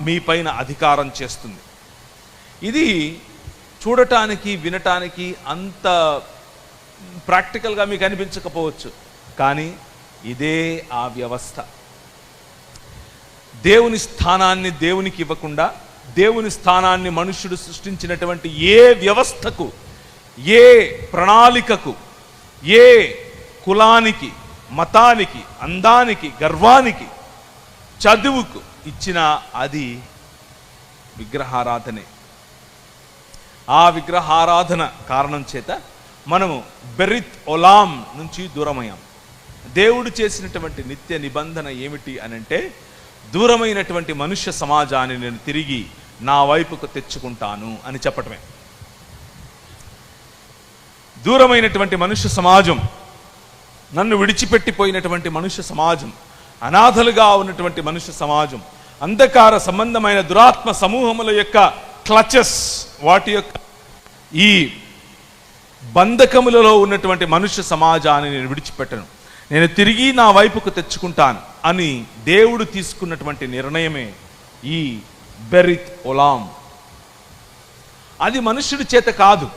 మీ పైన అధికారం చేస్తుంది. ఇది చూడటానికి వినటానికి అంత ప్రాక్టికల్గా మీకు అనిపించకపోవచ్చు. కానీ ఇదే ఆ వ్యవస్థ. దేవుని స్థానాన్ని దేవునికి ఇవ్వకుండా దేవుని స్థానాన్ని మనుష్యుడు సృష్టించినటువంటి ఏ వ్యవస్థకు ఏ ప్రణాళికకు ఏ కులానికి మతానికి అందానికి గర్వానికి చదువుకు ఇచ్చిన అది విగ్రహారాధనే. ఆ విగ్రహారాధన కారణం చేత మనము బెరిత్ ఒలాం నుంచి దూరమయ్యాం. దేవుడు చేసినటువంటి నిత్య నిబంధన ఏమిటి అనంటే దూరమైనటువంటి మనుష్య సమాజాన్ని నేను తిరిగి నా వైపుకు తెచ్చుకుంటాను అని చెప్పటమే. దూరమైనటువంటి మనుష్య సమాజం నన్ను విడిచిపెట్టిపోయినటువంటి మనుష్య సమాజం అనాథలుగా ఉన్నటువంటి మనుష్య సమాజం అంధకార సంబంధమైన దురాత్మ సమూహముల యొక్క క్లచెస్ వాటి యొక్క ఈ బంధకములలో ఉన్నటువంటి మనుష్య సమాజాన్ని నేను విడిచిపెట్టను. నేను తిరిగి నా వైపుకు తెచ్చుకుంటాను అని దేవుడు తీసుకున్నటువంటి నిర్ణయమే ఈ బెరిత్ ఒలాం. అది మనుష్యుడి చేత కాదు.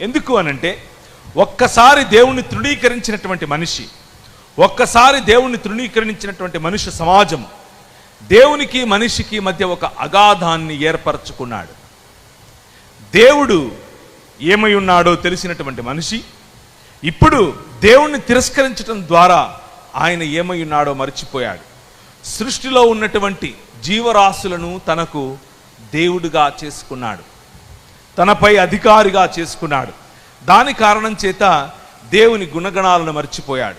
ఎందుకు అనంటే ఒక్కసారి దేవుణ్ణి తృణీకరించినటువంటి మనిషి ఒక్కసారి దేవుణ్ణి తృణీకరించినటువంటి మనుష్య సమాజం దేవునికి మనిషికి మధ్య ఒక అగాధాన్ని ఏర్పరచుకున్నాడు. దేవుడు ఏమై ఉన్నాడో తెలిసినటువంటి మనిషి ఇప్పుడు దేవుణ్ణి తిరస్కరించడం ద్వారా ఆయన ఏమై ఉన్నాడో మర్చిపోయాడు. సృష్టిలో ఉన్నటువంటి జీవరాశులను తనకు దేవుడుగా చేసుకున్నాడు. తనపై అధికారిగా చేసుకున్నాడు. దాని కారణం చేత దేవుని గుణగణాలను మర్చిపోయాడు.